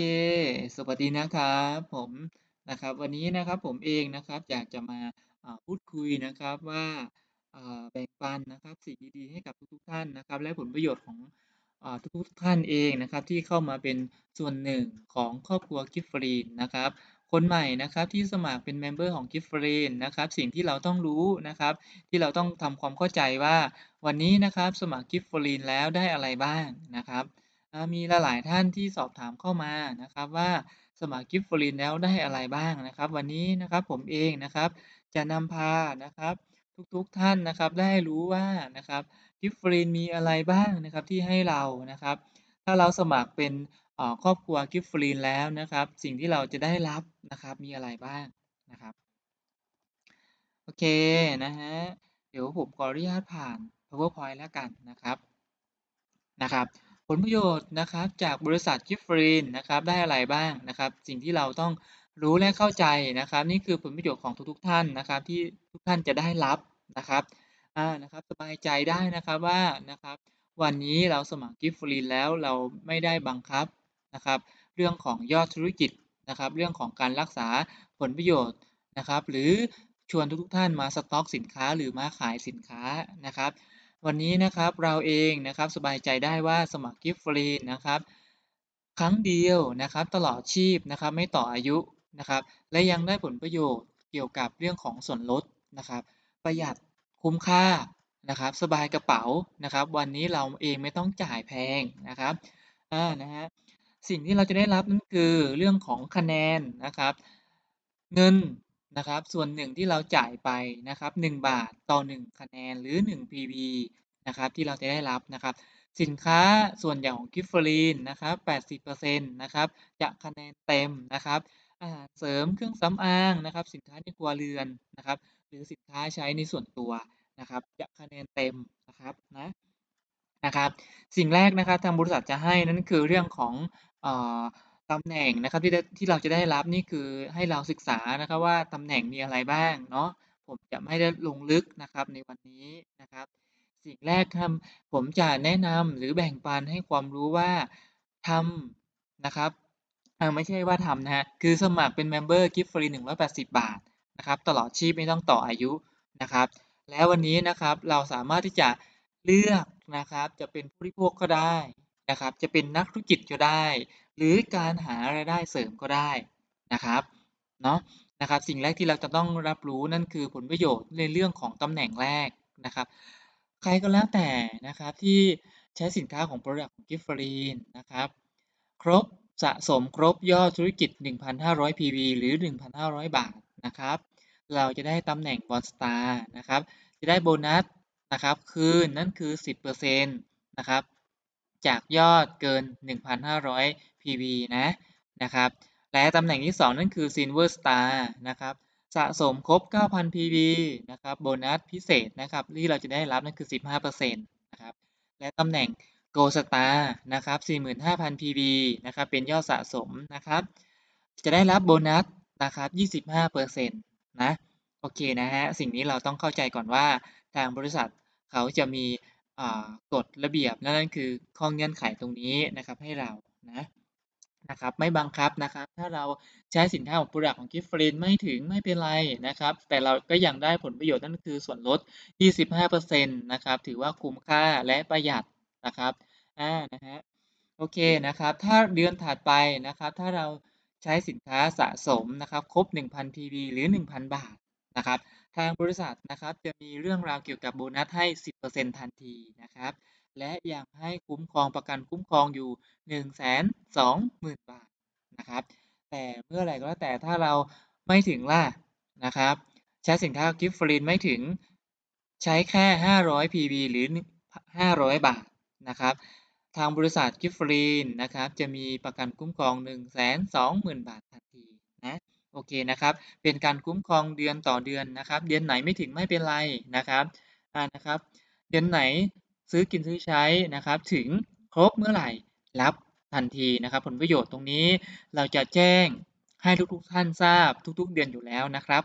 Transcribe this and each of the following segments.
เค สวัสดีนะครับผมนะครับ วันนี้นะครับผมเองนะครับอยากจะมาพูดคุยนะครับว่าแบ่งปันนะครับสิ่งดีๆให้กับทุกๆท่านนะครับ และผลประโยชน์ของอทุกๆท่านเองนะครับ ที่เข้ามาเป็นส่วนหนึ่งของครอบครัว Gift Free นะครับ คนใหม่นะครับที่สมัครเป็นเมมเบอร์ของ Gift Free นะครับ สิ่งที่เราต้องรู้นะครับ ที่เราต้องทำความเข้าใจว่า วันนี้นะครับสมัคร Gift Free แล้วได้อะไรบ้างนะครับ มีหลายๆท่านที่สอบถามเข้ามานะครับว่าสมัคร Gift Free แล้วได้อะไรบ้างนะครับ วันนี้นะครับผมเองนะครับจะนำพานะครับทุกๆท่านนะครับได้รู้ว่านะครับ Gift Free มีอะไรบ้างนะครับที่ให้เรานะครับ ถ้าเราสมัครเป็นครอบครัว Gift Free แล้วนะครับ สิ่งที่เราจะได้รับนะครับมีอะไรบ้างนะครับโอเคนะครับเดี๋ยวผมขออนุญาตผ่าน PowerPoint แล้วกันนะครับนะครับ ผลประโยชน์นะครับจากบริษัท Gift Free นะครับได้อะไรบ้างนะครับ สิ่งที่เราต้องรู้และเข้าใจนะครับ นี่คือผลประโยชน์ของทุกๆท่านนะครับ ที่ทุกท่านจะได้รับนะครับอ่านะครับสบายใจได้นะครับว่านะครับ วันนี้เราสมัคร Gift Free แล้วเราไม่ได้บังคับนะครับ เรื่องของยอดธุรกิจนะครับ เรื่องของการรักษาผลประโยชน์นะครับ หรือชวนทุกๆท่านมาสต็อกสินค้าหรือมาขายสินค้านะครับ วันนี้นะครับเราเองนะครับสบายใจได้ว่าสมัคร Gift Free นะครับ ครั้งเดียวนะครับ ตลอดชีพนะครับ ไม่ต่ออายุนะครับ และยังได้ผลประโยชน์เกี่ยวกับเรื่องของส่วนลดนะครับ ประหยัดคุ้มค่านะครับ สบายกระเป๋านะครับ วันนี้เราเองไม่ต้องจ่ายแพงนะครับอ่านะครับสิ่งที่เราจะได้รับนั่นคือเรื่องของคะแนนนะครับ เงิน นะครับส่วนหนึ่งที่เราจ่ายไปนะครับ1บาทต่อ 1 คะแนนหรือ 1 PV นะครับที่เราจะได้รับนะครับ สินค้าส่วนใหญ่ของ Gift Free นะครับ80%นะครับจะคะแนนเต็มนะครับอาหารเสริมเครื่องสำอางนะครับ สินค้าในครัวเรือนนะครับ หรือสินค้าใช้ในส่วนตัวนะครับ จะคะแนนเต็มนะครับนะนะครับ สิ่งแรกนะครับทางบริษัทจะให้นั่นคือเรื่องของอ่อ ตำแหน่งนะครับที่ได้ ที่เราจะได้รับนี่คือให้เราศึกษานะครับว่า ตำแหน่งมีอะไรบ้างเนาะ ผมจะไม่ได้ลงลึกนะครับในวันนี้นะครับ สิ่งแรกทำผมจะแนะนำหรือแบ่งปันให้ความรู้ว่าทำนะครับ เอ่อ ไม่ใช่ว่าทำนะครับ คือสมัครเป็นเมมเบอร์ Gift Free 180 บาทนะครับตลอดชีพไม่ต้องต่ออายุนะครับ แล้ววันนี้นะครับเราสามารถที่จะเลือกนะครับ จะเป็นผู้บริโภคก็ได้นะครับ จะเป็นนักธุรกิจก็ได้ หรือการหารายได้เสริมก็ได้นะครับเนาะนะครับสิ่งแรกที่เราจะต้องรับรู้นั่นคือผลประโยชน์ในเรื่องของตำแหน่งแรกนะครับ ใครก็แล้วแต่นะครับที่ใช้สินค้าของพรอดักต์ของ Gift Free นะครับครบสะสมครบยอดธุรกิจ 1,500 PV หรือ 1,500 บาทนะครับ เราจะได้ตำแหน่ง Bond Star นะครับ จะได้โบนัสนะครับ คืนนั่นคือ 10%นะครับ จากยอดเกิน 1,500 PV นะนะครับ และตำแหน่งที่ 2 นั่นคือ Silver Star นะครับ สะสมครบ 9,000 PV นะครับ โบนัสพิเศษนะครับ ที่เราจะได้รับนั่นคือ 15%นะครับ และตำแหน่ง Gold Star นะครับ 45,000 PV นะครับ เป็นยอดสะสมนะครับ จะได้รับโบนัสนะครับ 25%นะ โอเคนะครับสิ่งนี้เราต้องเข้าใจก่อนว่าทางบริษัทเขาจะมี กฎระเบียบนั่นคือข้อเงื่อนไขตรงนี้นะครับให้เรานะนะครับไม่บังคับนะครับ ถ้าเราใช้สินค้าของพรอดักของ Gift Free ไม่ถึงไม่เป็นไรนะครับ แต่เราก็ยังได้ผลประโยชน์นั่นคือส่วนลด 25%นะครับ ถือว่าคุ้มค่าและประหยัดนะครับอ่านะครับโอเคนะครับ ถ้าเดือนถัดไปนะครับ ถ้าเราใช้สินค้าสะสมนะครับ ครบ 1,000 PV หรือ 1,000 บาท นะครับ ทางบริษัทนะครับจะมีเรื่องราวเกี่ยวกับโบนัสให้ 10%ทันทีนะครับ และยังให้คุ้มครองประกันคุ้มครองอยู่ 120,000 บาทนะครับ แต่เมื่อไหร่ก็แล้วแต่ถ้าเราไม่ถึงล่ะนะครับ ใช้สินค้า Gift Free ไม่ถึงใช้แค่ 500 PV หรือ 500 บาทนะครับทางบริษัท Gift Free นะครับ จะมีประกันคุ้มครอง 120,000 บาททันทีนะ อเคนะครับ เป็นการคุ้มครองเดือนต่อเดือนนะครับ เดือนไหนไม่ถึงไม่เป็นไรนะครับอานะครับ เดือนไหนซื้อกินซื้อใช้นะครับ ถึงครบเมื่อไหร่รับทันทีนะครับ ผลประโยชน์ตรงนี้เราจะแจ้งให้ทุกๆท่านทราบทุก ๆ เดือนอยู่แล้วนะครับ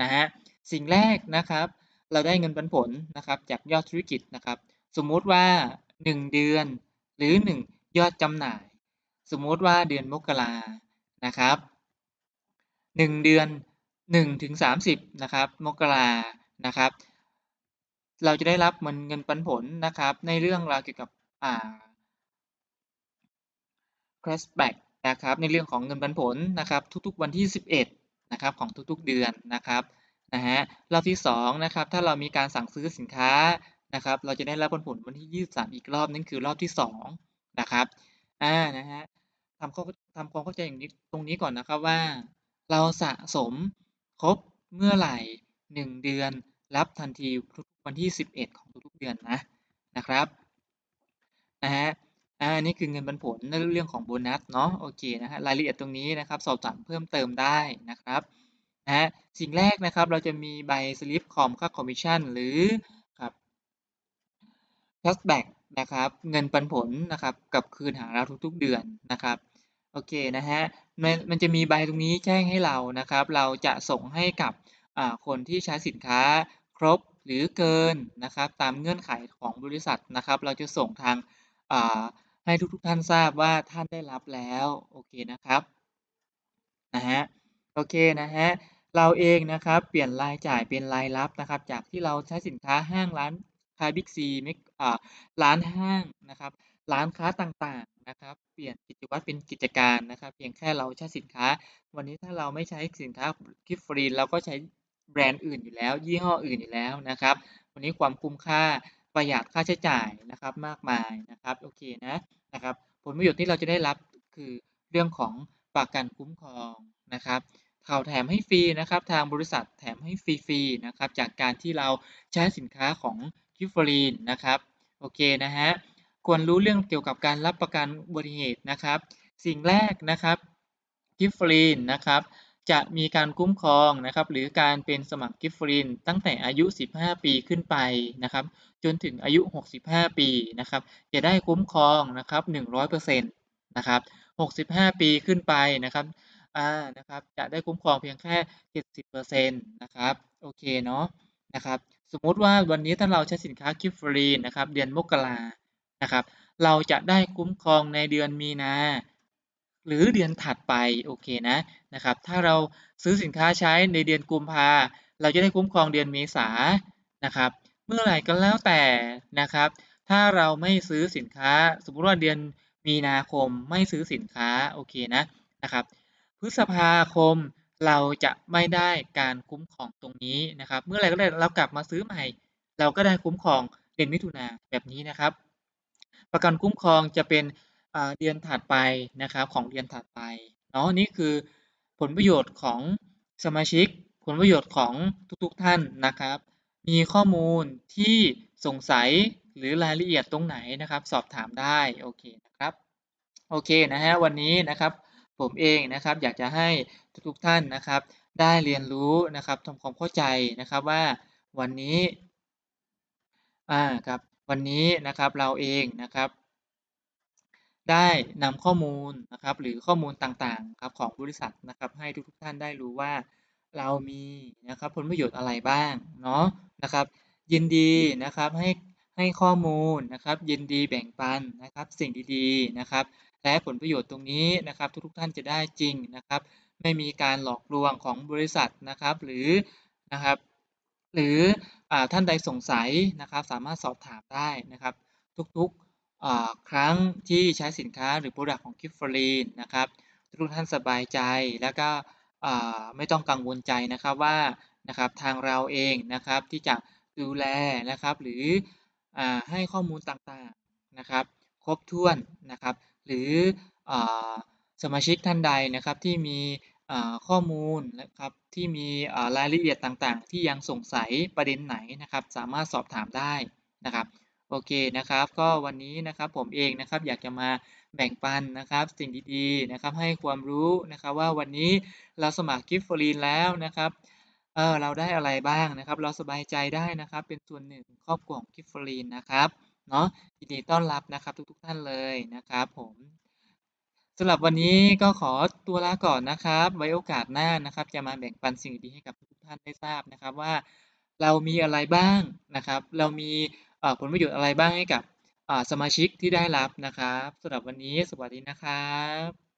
นะครับสิ่งแรกนะครับ เราได้เงินปันผลนะครับ จากยอดธุรกิจนะครับ สมมุติว่า 1 เดือนหรือ 1 ยอดจำหน่าย สมมุติว่าเดือนมกรานะครับ 1เดือน1-30นะครับมกรานะครับ เราจะได้รับเงินเงินปันผลนะครับ ในเรื่องราวเกี่ยวกับอ่า cashback นะครับ ในเรื่องของเงินปันผลนะครับ ทุกๆวันที่ 11นะครับของทุกๆเดือนนะครับนะฮะรอบที่2นะครับถ้าเรามีการสั่งซื้อสินค้านะครับ เราจะได้รับปันผลวันที่ 23 อีกรอบนั่นคือรอบที่2นะครับอ่านะฮะทำข้อทำความเข้าใจอย่างนี้ตรงนี้ก่อนนะครับว่า เราสะสมครบเมื่อไหร่ 1 เดือน รับทันทีทุกวันที่ 11 ของทุกๆเดือนนะนะครับนะฮะอานี่คือเงินปันผลในเรื่องของโบนัสเนาะโอเคนะครับรายละเอียดตรงนี้นะครับ สอบถามเพิ่มเติมได้นะครับนะฮะสิ่งแรกนะครับเราจะมีใบสลิปคอมค่าคอมมิชชั่นหรือครับ cashback นะครับเงินปันผลนะครับกับคืนหาเราทุกๆเดือนนะครับ โอเคนะฮะมันมันจะมีใบตรงนี้แจ้งให้เรานะครับ เราจะส่งให้กับคนที่ใช้สินค้าครบหรือเกินนะครับ ตามเงื่อนไขของบริษัทนะครับ เราจะส่งทางให้ทุกๆท่านทราบว่าท่านได้รับแล้วโอเคนะครับนะฮะโอเคนะฮะเราเองนะครับเปลี่ยนรายจ่ายเป็นรายรับนะครับ จากที่เราใช้สินค้าห้างร้านค้าบิ๊กซีเมกอ่าร้านห้างนะครับ ร้านค้าต่าง นะครับ เปลี่ยนกิจวัตรเป็นกิจการนะครับ เพียงแค่เราใช้สินค้า วันนี้ถ้าเราไม่ใช้สินค้า Giftfree เราก็ใช้แบรนด์อื่นอยู่แล้ว ยี่ห้ออื่นอยู่แล้วนะครับ วันนี้ความคุ้มค่าประหยัดค่าใช้จ่ายนะครับมากมายนะครับโอเคนะนะครับ ผลประโยชน์ที่เราจะได้รับคือเรื่องของประกันคุ้มครองนะครับเขาแถมให้ฟรีนะครับ ทางบริษัทแถมให้ฟรีๆนะครับ จากการที่เราใช้สินค้าของ Giftfree นะครับ โอเคนะฮะ ควรรู้เรื่องเกี่ยวกับการรับประกันอุบัติเหตุนะครับ สิ่งแรกนะครับ Giftfree นะครับจะมีการคุ้มครองนะครับหรือการเป็นสมัคร Giftfree ตั้งแต่อายุ 15 ปีขึ้นไปนะครับจนถึงอายุ 65 ปีนะครับจะได้คุ้มครองนะครับ 100%นะครับ65 ปีขึ้นไปนะครับอานะครับจะได้คุ้มครองเพียงแค่ 70%นะครับโอเคเนาะนะครับสมมติว่าวันนี้ถ้าเราใช้สินค้า Giftfree นะครับเดือนมกรา นะครับ เราจะได้คุ้มครองในเดือนมีนา หรือเดือนถัดไปโอเคนะนะครับ ถ้าเราซื้อสินค้าใช้ในเดือนกุมภาเราจะได้คุ้มครองเดือนเมษานะครับ เมื่อไหร่ก็แล้วแต่นะครับ ถ้าเราไม่ซื้อสินค้า สมมติว่าเดือนมีนาคมไม่ซื้อสินค้าโอเคนะนะครับ พฤษภาคมเราจะไม่ได้การคุ้มครองตรงนี้นะครับ เมื่อไหร่ก็ได้เรากลับมาซื้อใหม่ เราก็ได้คุ้มครองเดือนมิถุนาแบบนี้นะครับ ประกันคุ้มครองจะเป็นเดือนถัดไปนะครับของเดือนถัดไปเนาะนี่คือผลประโยชน์ของสมาชิก ผลประโยชน์ของทุกๆท่านนะครับ มีข้อมูลที่สงสัยหรือรายละเอียดตรงไหนนะครับ สอบถามได้โอเคนะครับโอเคนะฮะวันนี้นะครับผมเองนะครับอยากจะให้ทุกๆท่านนะครับ ได้เรียนรู้นะครับทำความเข้าใจนะครับว่าวันนี้อ่าครับ วันนี้นะครับเราเองนะครับ ได้นำข้อมูลนะครับ หรือข้อมูลต่างๆครับของบริษัทนะครับ ให้ทุกๆท่านได้รู้ว่าเรามีนะครับผลประโยชน์อะไรบ้างเนาะนะครับ ยินดีนะครับให้ให้ข้อมูลนะครับ ยินดีแบ่งปันนะครับ สิ่งดีๆนะครับ และผลประโยชน์ตรงนี้นะครับ ทุกๆท่านจะได้จริงนะครับ ไม่มีการหลอกลวงของบริษัทนะครับ หรือนะครับ หรืออท่านใดสงสัยนะครับสามารถสอบถามได้นะครับ ทุกๆครั้งที่ใช้สินค้าหรือพรดักต์ของ Giftfree นะครับ ทุกท่านสบายใจแล้วก็ไม่ต้องกังวลใจนะครับว่านะครับทางเราเองนะครับที่จะดูแลนะครับ หรืออให้ข้อมูลต่างๆนะครับ ครบถ้วนนะครับ หรืออสมาชิกท่านใดนะครับที่มี ข้อมูลนะครับที่มีรายละเอียดต่างๆ ที่ยังสงสัยประเด็นไหนนะครับ สามารถสอบถามได้นะครับโอเคนะครับ ก็วันนี้นะครับผมเองนะครับอยากจะมาแบ่งปันนะครับสิ่งดีๆนะครับให้ความรู้นะครับว่าวันนี้เราสมัคร Giftfree แล้วนะครับเออเราได้อะไรบ้างนะครับ เราสบายใจได้นะครับ เป็นส่วนหนึ่งครอบครัวของ Giftfree นะครับเนาะยินดีต้อนรับนะครับทุกๆท่านเลยนะครับผม สำหรับวันนี้ก็ขอตัวลาก่อนนะครับ ไว้โอกาสหน้านะครับ จะมาแบ่งปันสิ่งดีให้กับทุกท่านได้ทราบนะครับว่าเรามีอะไรบ้างนะครับ เรามีผลประโยชน์อะไรบ้างให้กับสมาชิกที่ได้รับนะครับสำหรับวันนี้สวัสดีนะครับ